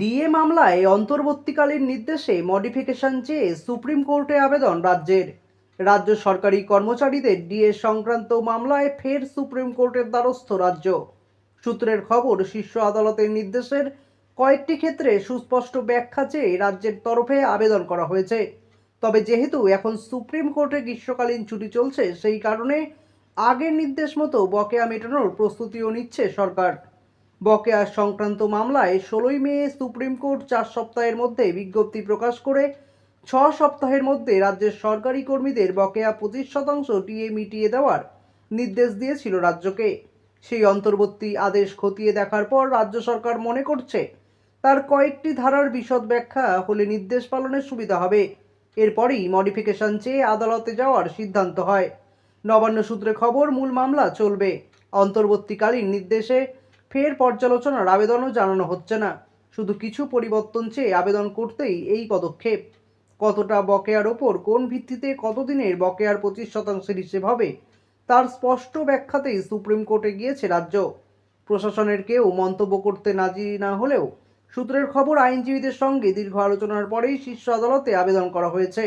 DA মামলায় অন্তর্বর্তীকালীন নির্দেশে মডিফিকেশন চেয়ে সুপ্রিম কোর্টে আবেদন রাজ্যের। রাজ্য সরকারি কর্মচারীদের ডিএ সংক্রান্ত মামলায় ফের সুপ্রিম কোর্টের দ্বারস্থ রাজ্য। সূত্রের খবর, শীর্ষ আদালতের নির্দেশের কয়েকটি ক্ষেত্রে সুস্পষ্ট ব্যাখ্যা চেয়ে রাজ্যের তরফে আবেদন করা হয়েছে। তবে যেহেতু এখন সুপ্রিম কোর্টে গ্রীষ্মকালীন ছুটি চলছে, সেই কারণে আগের নির্দেশ মতো বকেয়া মেটানোর প্রস্তুতিও নিচ্ছে সরকার। বকেয়া সংক্রান্ত মামলায় ষোলোই মে সুপ্রিম কোর্ট চার সপ্তাহের মধ্যে বিজ্ঞপ্তি প্রকাশ করে ছ সপ্তাহের মধ্যে রাজ্যের সরকারি কর্মীদের বকেয়া পঁচিশ শতাংশ ডিএ মিটিয়ে দেওয়ার নির্দেশ দিয়েছিল রাজ্যকে। সেই অন্তর্বর্তী আদেশ খতিয়ে দেখার পর রাজ্য সরকার মনে করছে, তার কয়েকটি ধারার বিশদ ব্যাখ্যা হলে নির্দেশ পালনের সুবিধা হবে। এরপরই মডিফিকেশন চেয়ে আদালতে যাওয়ার সিদ্ধান্ত হয়। নবান্ন সূত্রে খবর, মূল মামলা চলবে। অন্তর্বর্তীকালীন নির্দেশে ফের পর্যালোচনার আবেদনও জানানো হচ্ছে না। শুধু কিছু পরিবর্তন চেয়ে আবেদন করতেই এই পদক্ষেপ। কতটা বকেয়ার ওপর, কোন ভিত্তিতে কতদিনের বকেয়ার পঁচিশ শতাংশের হিসেব হবে, তার স্পষ্ট ব্যাখ্যাতেই সুপ্রিম কোর্টে গিয়েছে রাজ্য। প্রশাসনের কেউ মন্তব্য করতে নাজি না হলেও সূত্রের খবর আইনজীবীদের সঙ্গে দীর্ঘ আলোচনার পরেই শীর্ষ আদালতে আবেদন করা হয়েছে।